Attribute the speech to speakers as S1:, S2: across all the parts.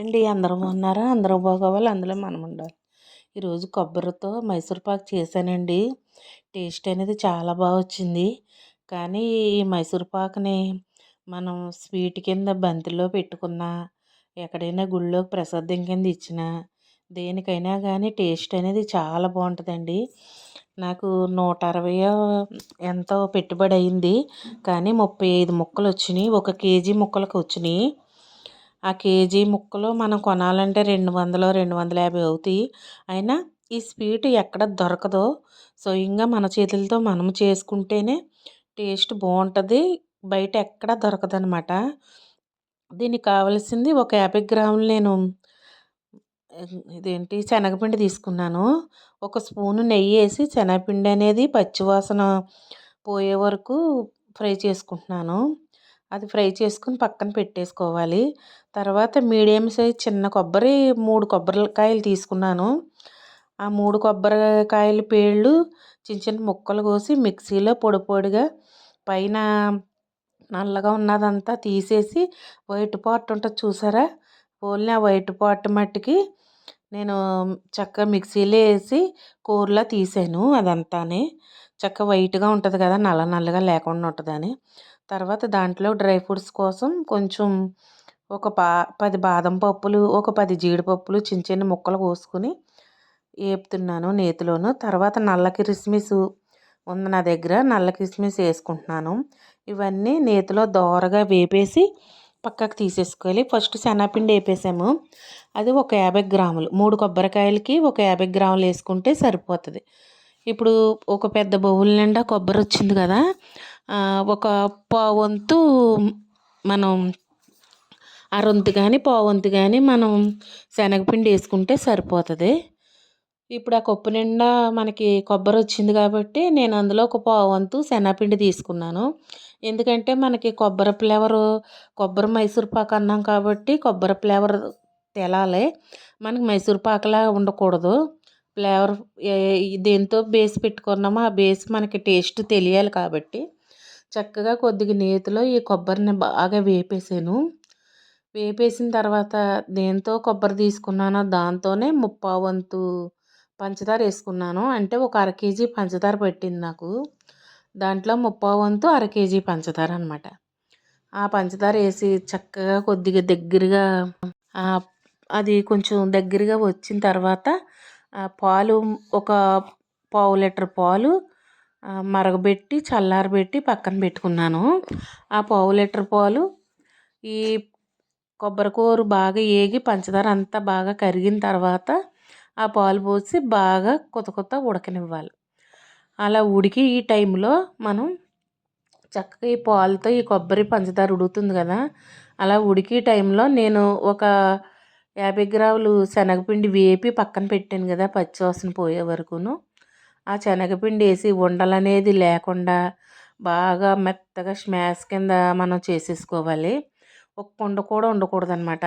S1: అండి అందరూ ఉన్నారా? అందరూ బాగోవాలి? అందులో మనం ఉండాలి. ఈరోజు కొబ్బరితో మైసూర్పాకు చేశానండి. టేస్ట్ అనేది చాలా బాగా వచ్చింది. కానీ ఈ మైసూర్పాకుని మనం స్వీట్ కింద బంతిలో పెట్టుకున్న ఎక్కడైనా గుళ్ళో ప్రసాదం కింద ఇచ్చిన దేనికైనా కానీ టేస్ట్ అనేది చాలా బాగుంటుందండి. నాకు నూట అరవై ఎంతో పెట్టుబడి అయింది. కానీ ముప్పై ఐదు ముక్కలు వచ్చినాయి ఒక కేజీ ముక్కలకు వచ్చినాయి ఆ కేజీ ముక్కలు మనం కొనాలంటే రెండు వందలు రెండు వందల యాభై అవుతాయి. అయినా ఈ స్వీట్ ఎక్కడ దొరకదో. స్వయంగా మన చేతులతో మనం చేసుకుంటేనే టేస్ట్ బాగుంటుంది. బయట ఎక్కడ దొరకదనమాట దీనికి కావలసింది ఒక యాభై గ్రాములు నేను ఇదేంటి? శనగపిండి తీసుకున్నాను. ఒక స్పూను నెయ్యి వేసి శనగపిండి అనేది పచ్చివాసన పోయే వరకు ఫ్రై చేసుకుంటున్నాను. అది ఫ్రై చేసుకుని పక్కన పెట్టేసుకోవాలి. తర్వాత మీడియం సైజ్ చిన్న కొబ్బరి మూడు కొబ్బరికాయలు తీసుకున్నాను. ఆ మూడు కొబ్బరికాయల పేళ్ళు చిన్న చిన్న ముక్కలు కోసి మిక్సీలో పొడి పొడిగా పైన నల్లగా ఉన్నదంతా తీసేసి వైట్ పార్ట్ ఉంటుంది చూసారా? ఓన్లీ ఆ వైట్ పార్ట్ మట్టికి నేను చక్కగా మిక్సీలో వేసి కూరలా తీసాను అదంతానే. చక్క వైట్గా ఉంటుంది కదా! నల్ల నల్లగా లేకుండా ఉంటుందని. తర్వాత దాంట్లో డ్రై ఫ్రూట్స్ కోసం కొంచెం ఒక పా పది బాదం పప్పులు ఒక పది జీడిపప్పులు చిన్న చిన్న ముక్కలు కోసుకుని వేపుతున్నాను నేతిలోను. తర్వాత నల్ల కిస్మిస్ ఉంది నా దగ్గర. నల్ల కిస్మిస్ వేసుకుంటున్నాను. ఇవన్నీ నేతిలో దోరగా వేపేసి పక్కకు తీసేసుకోవాలి. ఫస్ట్ శనగపిండి వేపేసాము. అది ఒక యాభై గ్రాములు. మూడు కొబ్బరికాయలకి ఒక యాభై గ్రాములు వేసుకుంటే సరిపోతుంది. ఇప్పుడు ఒక పెద్ద బౌల్ నిండా కొబ్బరి వచ్చింది కదా ఒక పావంతు మనం అరొంతు కానీ పావంతు కానీ మనం శనగపిండి వేసుకుంటే సరిపోతుంది. ఇప్పుడు ఆ కప్పు నిండా మనకి కొబ్బరి వచ్చింది కాబట్టి నేను అందులో ఒక పావంతు శనగపిండి తీసుకున్నాను. ఎందుకంటే మనకి కొబ్బరి ఫ్లేవరు కొబ్బరి మైసూర్ పాక్ అన్నాం కాబట్టి కొబ్బరి ఫ్లేవర్ తెలాలి. మనకి మైసూర్ పాకలా ఉండకూడదు. ఫ్లేవర్ దేంతో బేస్ పెట్టుకున్నామో ఆ బేస్ మనకి టేస్ట్ తెలియాలి కాబట్టి చక్కగా కొద్దిగా నేతిలో ఈ కొబ్బరిని బాగా వేపేసాను. వేపేసిన తర్వాత దేంతో కొబ్బరి తీసుకున్నానో దాంతోనే ముప్పావు వంతు పంచదార వేసుకున్నాను. అంటే ఒక అర కేజీ పంచదార పెట్టింది నాకు. దాంట్లో ముప్పావు వంతు అర కేజీ పంచదార అనమాట ఆ పంచదార వేసి చక్కగా కొద్దిగా దగ్గరగా అది కొంచెం దగ్గరగా వచ్చిన తర్వాత పాలు ఒక పావు లీటర్ పాలు మరగబెట్టి చల్లారబెట్టి పక్కన పెట్టుకున్నాను. ఆ పావు లీటర్ పాలు ఈ కొబ్బరికూర బాగా ఏగి పంచదార అంతా బాగా కరిగిన తర్వాత ఆ పాలు పోసి బాగా కొత్త కొత్త ఉడకనివ్వాలి. అలా ఉడికి ఈ టైంలో మనం చక్కగా ఈ పాలతో ఈ కొబ్బరి పంచదార ఉడుకుతుంది కదా అలా ఉడికి టైంలో నేను ఒక యాభై గ్రాములు శనగపిండి వేపి పక్కన పెట్టాను కదా పచ్చివాసన పోయే వరకును. ఆ శనగపిండి వేసి ఉండలనేది లేకుండా బాగా మెత్తగా స్మాష్ కింద మనం చేసేసుకోవాలి. ఒక కుండ కూడా ఉండకూడదు అనమాట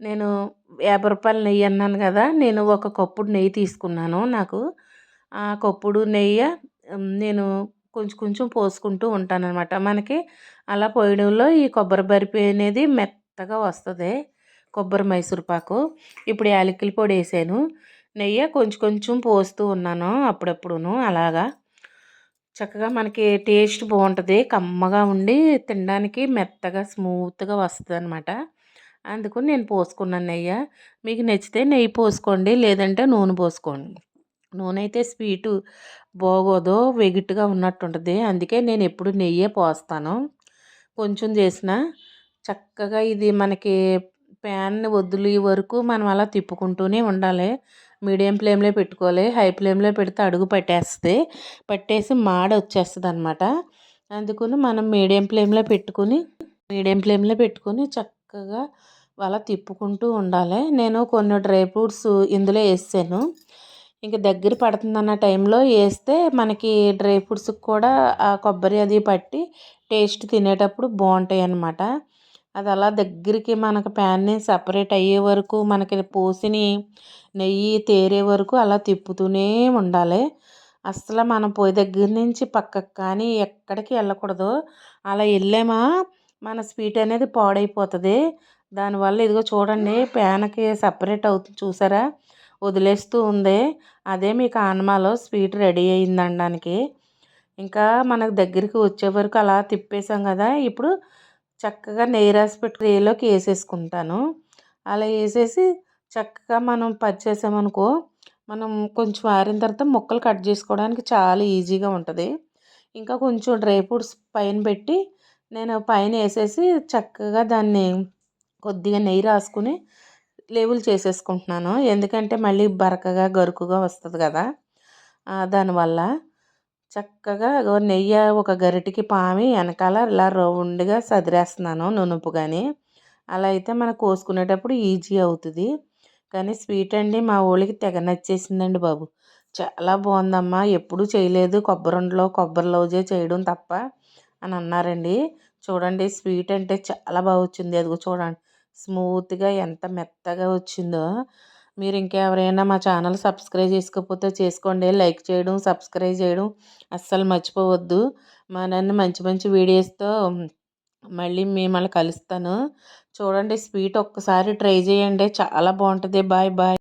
S1: నేను యాభై రూపాయల నెయ్యి అన్నాను కదా నేను ఒక కప్పుడు నెయ్యి తీసుకున్నాను నాకు. ఆ కప్పుడు నెయ్యి నేను కొంచెం కొంచెం పోసుకుంటూ ఉంటాను అనమాట మనకి అలా పోయడంలో ఈ కొబ్బరి బరిపి అనేది మెత్తగా వస్తుంది. కొబ్బరి మైసూర్ పాకు. ఇప్పుడు యాలకుల పొడి వేసాను. నెయ్యి కొంచెం కొంచెం పోస్తూ ఉన్నాను అప్పుడప్పుడును అలాగా. చక్కగా మనకి టేస్ట్ బాగుంటుంది. కమ్మగా ఉండి తినడానికి మెత్తగా స్మూత్గా వస్తుంది అనమాట అందుకు నేను పోసుకున్నాను నెయ్యి. మీకు నచ్చితే నెయ్యి పోసుకోండి లేదంటే నూనె పోసుకోండి. నూనె అయితే స్వీటు బాగోదో వెగిట్గా ఉన్నట్టు ఉంటుంది అందుకే నేను ఎప్పుడు నెయ్యే పోస్తాను. కొంచెం చేసిన చక్కగా ఇది మనకి ప్యాన్ని వదిలే వరకు మనం అలా తిప్పుకుంటూనే ఉండాలి. మీడియం ఫ్లేమ్లో పెట్టుకోవాలి. హై ఫ్లేమ్లో పెడితే అడుగు పట్టేస్తుంది. పట్టేసి మాడ వచ్చేస్తుంది అనమాట అందుకని మనం మీడియం ఫ్లేమ్లో పెట్టుకుని మీడియం ఫ్లేమ్లో పెట్టుకుని చక్కగా అలా తిప్పుకుంటూ ఉండాలి. నేను కొన్ని డ్రై ఫ్రూట్స్ ఇందులో వేసాను ఇంక దగ్గర పడుతుందన్న టైంలో వేస్తే మనకి డ్రై ఫ్రూట్స్కి కూడా ఆ కొబ్బరి అది పట్టి టేస్ట్ తినేటప్పుడు బాగుంటాయి అన్నమాట అది అలా దగ్గరికి మనకు ప్యాన్ని సపరేట్ అయ్యే వరకు మనకి పోసిని నెయ్యి తేరే వరకు అలా తిప్పుతూనే ఉండాలి. అసలు మనం పొయ్యి దగ్గర నుంచి పక్కకు కానీ ఎక్కడికి వెళ్ళకూడదు. అలా వెళ్ళామా మన స్వీట్ అనేది పాడైపోతుంది. దానివల్ల ఇదిగో చూడండి ప్యాన్కి సపరేట్ అవుతుంది చూసారా? వదిలేస్తూ ఉంది. అదే మీకు ఆనమాలో స్వీట్ రెడీ అయింది అనడానికి. ఇంకా మనకు దగ్గరికి వచ్చే వరకు అలా తిప్పేసాం కదా. ఇప్పుడు చక్కగా నెయ్యి రాసి పెట్టి ట్రేలోకి వేసేసుకుంటాను. అలా వేసేసి చక్కగా మనం పరిచేసామనుకో మనం కొంచెం ఆరిన తర్వాత ముక్కలు కట్ చేసుకోవడానికి చాలా ఈజీగా ఉంటుంది. ఇంకా కొంచెం డ్రై ఫ్రూట్స్ పైన పెట్టి నేను పైన వేసేసి చక్కగా దాన్ని కొద్దిగా నెయ్యి రాసుకుని లేబుల్ చేసేసుకుంటున్నాను. ఎందుకంటే మళ్ళీ బరకగా గరుకుగా వస్తుంది కదా దానివల్ల. చక్కగా నెయ్యి ఒక గరిటికి పామి వెనకాల ఇలా రౌండ్గా సదిరేస్తున్నాను నునుపు కానీ అలా అయితే మనం కోసుకునేటప్పుడు ఈజీ అవుతుంది. కానీ స్వీట్ అండి మా ఊళ్ళకి తెగ నచ్చేసిందండి బాబు. చాలా బాగుందమ్మా. ఎప్పుడూ చేయలేదు. కొబ్బరి ఉండలో కొబ్బరి లౌజే చేయడం తప్ప అని అన్నారండి. చూడండి స్వీట్ అంటే చాలా బాగా వచ్చింది. అదిగో చూడండి. స్మూత్గా ఎంత మెత్తగా వచ్చిందో. మీరు ఇంకెవరైనా మా ఛానల్ సబ్స్క్రైబ్ చేసుకోకపోతే చేసుకోండి. లైక్ చేయడం సబ్స్క్రైబ్ చేయడం అస్సలు మర్చిపోవద్దు. మా నన్ను మంచి మంచి వీడియోస్తో మళ్ళీ మిమ్మల్ని కలుస్తాను. చూడండి స్వీట్ ఒక్కసారి ట్రై చేయండి. చాలా బాగుంటుంది. Bye bye.